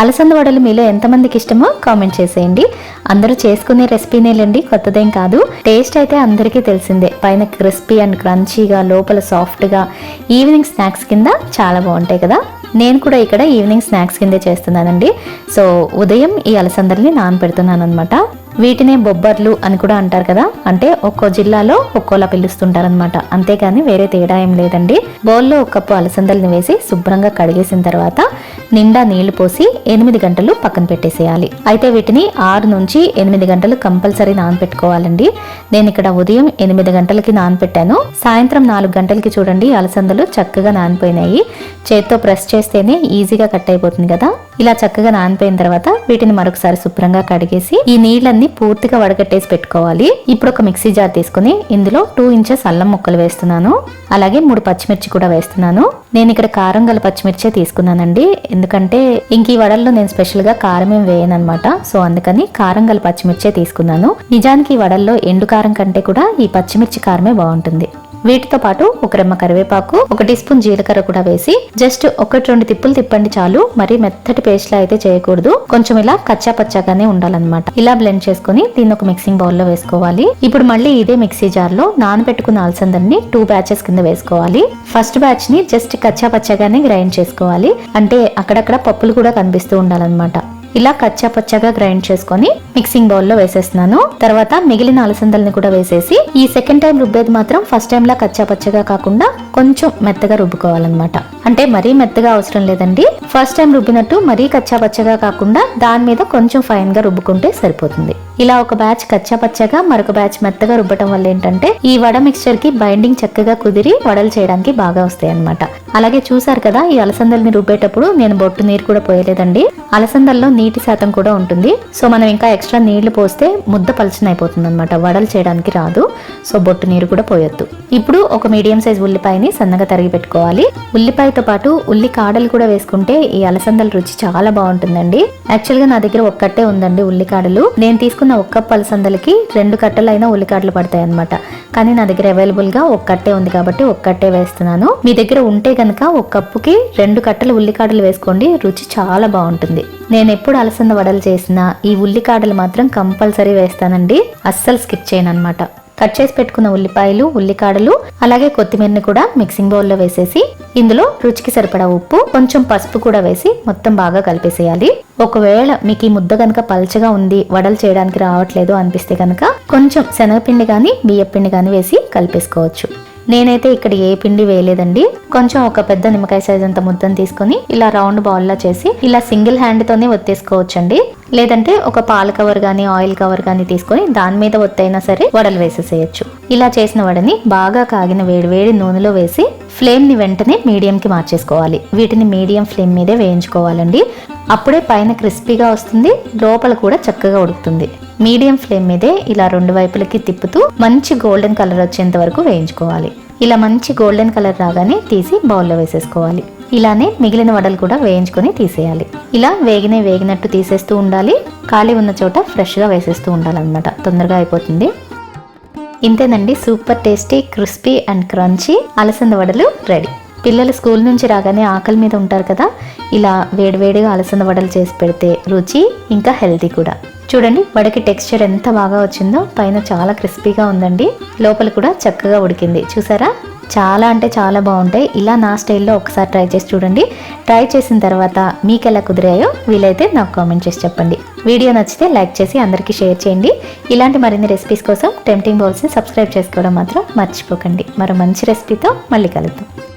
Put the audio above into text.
అలసంద వడలు మీలో ఎంతమందికి ఇష్టమో కామెంట్ చేసేయండి. అందరూ చేసుకునే రెసిపీనేలండి కొత్తదేం కాదు. టేస్ట్ అయితే అందరికీ తెలిసిందే. పైన క్రిస్పీ అండ్ క్రంచీగా లోపల సాఫ్ట్గా ఈవినింగ్ స్నాక్స్ కింద చాలా బాగుంటాయి కదా. నేను కూడా ఇక్కడ ఈవినింగ్ స్నాక్స్ కిందే చేస్తున్నానండి. సో ఉదయం ఈ అలసందల్ని నానబెడుతున్నాను అనమాట వీటినే బొబ్బర్లు అని కూడా అంటారు కదా. అంటే ఒక్కో జిల్లాలో ఒక్కోలా పిలుస్తుంటారనమాట అంతేకాని వేరే తేడా ఏం లేదండి. బౌల్లో ఒక కప్పు అలసందలను వేసి శుభ్రంగా కడిగేసిన తర్వాత నిండా నీళ్ళు పోసి ఎనిమిది గంటలు పక్కన పెట్టేసేయాలి. అయితే వీటిని ఆరు నుంచి ఎనిమిది గంటలు కంపల్సరీ నానపెట్టుకోవాలండి. నేను ఇక్కడ ఉదయం ఎనిమిది గంటలకి నానపెట్టాను. సాయంత్రం నాలుగు గంటలకి చూడండి అలసందలు చక్కగా నానిపోయినాయి. చేత్తో ప్రెస్ చేస్తేనే ఈజీగా కట్ అయిపోతుంది కదా. ఇలా చక్కగా నానిపోయిన తర్వాత వీటిని మరొకసారి శుభ్రంగా కడిగేసి ఈ నీళ్ళన్ని పూర్తిగా వడగట్టేసి పెట్టుకోవాలి. ఇప్పుడు ఒక మిక్సీ జార్ తీసుకుని ఇందులో టూ ఇంచెస్ అల్లం ముక్కలు వేస్తున్నాను. అలాగే మూడు పచ్చిమిర్చి కూడా వేస్తున్నాను. నేను ఇక్కడ కారం గల పచ్చిమిర్చే తీసుకున్నానండి. ఎందుకంటే ఇంక ఈ వడల్లో నేను స్పెషల్గా కారం ఏం వేయనమాట సో అందుకని కారం గల పచ్చిమిర్చే తీసుకున్నాను. నిజానికి ఈ వడల్లో ఎండు కారం కంటే కూడా ఈ పచ్చిమిర్చి కారమే బాగుంటుంది. వీటితో పాటు ఒక రెమ్మ కరివేపాకు ఒక టీ స్పూన్ జీలకర్ర కూడా వేసి జస్ట్ ఒకటి రెండు తిప్పులు తిప్పండి చాలు. మరి మెత్తటి పేస్ట్ లా అయితే చేయకూడదు. కొంచెం ఇలా కచ్చా పచ్చాగానే ఉండాలన్నమాట. ఇలా బ్లెండ్ చేసుకుని దీన్ని ఒక మిక్సింగ్ బౌల్లో వేసుకోవాలి. ఇప్పుడు మళ్ళీ ఇదే మిక్సీ జార్లో నానబెట్టుకున్న అలసందరిని టూ బ్యాచెస్ కింద వేసుకోవాలి. ఫస్ట్ బ్యాచ్ని జస్ట్ కచ్చా పచ్చగానే గ్రైండ్ చేసుకోవాలి. అంటే అక్కడక్కడ పప్పులు కూడా కనిపిస్తూ ఉండాలన్నమాట. ఇలా కచ్చా పచ్చగా గ్రైండ్ చేసుకొని మిక్సింగ్ బౌల్లో వేసేస్తున్నాను. తర్వాత మిగిలిన అలసందల్ని కూడా వేసేసి ఈ సెకండ్ టైం రుబ్బేది మాత్రం ఫస్ట్ టైం లా కచ్చా పచ్చగా కాకుండా కొంచెం మెత్తగా రుబ్బుకోవాలన్నమాట. అంటే మరీ మెత్తగా అవసరం లేదండి. ఫస్ట్ టైం రుబ్బినట్టు మరీ కచ్చా పచ్చగా కాకుండా దాని మీద కొంచెం ఫైన్గా రుబ్బుకుంటే సరిపోతుంది. ఇలా ఒక బ్యాచ్ కచ్చా పచ్చగా మరొక బ్యాచ్ మెత్తగా రుబ్బటం వల్ల ఏంటంటే ఈ వడ మిక్స్చర్కి బైండింగ్ చక్కగా కుదిరి వడలు చేయడానికి బాగా వస్తాయి అనమాట అలాగే చూసారు కదా ఈ అలసందల్ని రుబ్బేటప్పుడు నేను బొట్టు నీరు కూడా పోయలేదండి. అలసందల్లో నీటి శాతం కూడా ఉంటుంది. సో మనం ఇంకా ఎక్స్ట్రా నీళ్ళు పోస్తే ముద్ద పలచన అయిపోతుంది అనమాట వడలు చేయడానికి రాదు. సో బొట్టు నీరు కూడా పోయొద్దు. ఇప్పుడు ఒక మీడియం సైజ్ ఉల్లిపాయని సన్నగా తరిగి పెట్టుకోవాలి. ఉల్లిపాయతో పాటు ఉల్లి కాడలు కూడా వేసుకుంటే ఈ అలసందల రుచి చాలా బాగుంటుందండి. యాక్చువల్గా నా దగ్గర ఒక్కటే ఉందండి ఉల్లికాడలు. నేను తీసుకున్న ఒక్క కప్పు అలసందలకి రెండు కట్టలైనా ఉల్లికాడలు పడతాయి అనమాట కానీ నా దగ్గర అవైలబుల్గా ఉంది కాబట్టి ఒక్కట్టే వేస్తున్నాను. మీ దగ్గర ఉంటే కనుక ఒక కప్పుకి రెండు కట్టలు ఉల్లికాడలు వేసుకోండి. రుచి చాలా బాగుంటుంది. నేను ఎప్పుడు అలసంద వడలు చేసినా ఈ ఉల్లికాడలు మాత్రం కంపల్సరీ వేస్తానండి. అస్సలు స్కిప్ చేయను అనమాట కట్ చేసి పెట్టుకున్న ఉల్లిపాయలు ఉల్లికాడలు అలాగే కొత్తిమీరని కూడా మిక్సింగ్ బౌల్లో వేసేసి ఇందులో రుచికి సరిపడా ఉప్పు కొంచెం పసుపు కూడా వేసి మొత్తం బాగా కలిపేసేయాలి. ఒకవేళ మీకు ఈ ముద్ద కనుక పల్చగా ఉంది వడలు చేయడానికి రావట్లేదు అనిపిస్తే కనుక కొంచెం శనగపిండి కానీ బియ్యపిండి కానీ వేసి కలిపేసుకోవచ్చు. నేనైతే ఇక్కడ ఏ పిండి వేయలేదండి. కొంచెం ఒక పెద్ద నిమ్మకాయ సైజ్ అంత ముద్దను తీసుకొని ఇలా రౌండ్ బౌల్లా చేసి ఇలా సింగిల్ హ్యాండ్ తోనే ఒత్తేసుకోవచ్చండి. లేదంటే ఒక పాల కవర్ కానీ ఆయిల్ కవర్ కానీ తీసుకొని దాని మీద ఒత్తైనా సరే వడలు వేసేసేయచ్చు. ఇలా చేసిన వడని బాగా కాగిన వేడి వేడి నూనెలో వేసి ఫ్లేమ్ని వెంటనే మీడియంకి మార్చేసుకోవాలి. వీటిని మీడియం ఫ్లేమ్ మీదే వేయించుకోవాలండి. అప్పుడే పైన క్రిస్పీగా వస్తుంది లోపల కూడా చక్కగా ఉడుకుతుంది. మీడియం ఫ్లేమ్ మీదే ఇలా రెండు వైపులకి తిప్పుతూ మంచి గోల్డెన్ కలర్ వచ్చేంత వరకు వేయించుకోవాలి. ఇలా మంచి గోల్డెన్ కలర్ రాగానే తీసి బౌల్లో వేసేసుకోవాలి. ఇలానే మిగిలిన వడలు కూడా వేయించుకొని తీసేయాలి. ఇలా వేగినే వేగినట్టు తీసేస్తూ ఉండాలి. ఖాళీ ఉన్న చోట ఫ్రెష్గా వేసేస్తూ ఉండాలన్నమాట. తొందరగా అయిపోతుంది. ఇంతేనండి. Super tasty crispy and crunchy అలసంద వడలు రెడీ. పిల్లలు స్కూల్ నుంచి రాగానే ఆకలి మీద ఉంటారు కదా ఇలా వేడివేడిగా అలసంద వడలు చేసి పెడితే రుచి ఇంకా హెల్తీ కూడా. చూడండి వడకి టెక్స్చర్ ఎంత బాగా వచ్చిందో పైన చాలా క్రిస్పీగా ఉందండి. లోపల కూడా చక్కగా ఉడికింది. చూసారా? చాలా అంటే చాలా బాగుంటాయి. ఇలా నా స్టైల్లో ఒకసారి ట్రై చేసి చూడండి. ట్రై చేసిన తర్వాత మీకు ఎలా కుదిరాయో వీలైతే నాకు కామెంట్ చేసి చెప్పండి. వీడియో నచ్చితే లైక్ చేసి అందరికీ షేర్ చేయండి. ఇలాంటి మరిన్ని రెసిపీస్ కోసం టెంప్టింగ్ బౌల్స్ని సబ్స్క్రైబ్ చేసుకోవడం మాత్రం మర్చిపోకండి. మరో మంచి రెసిపీతో మళ్ళీ కలుద్దాం.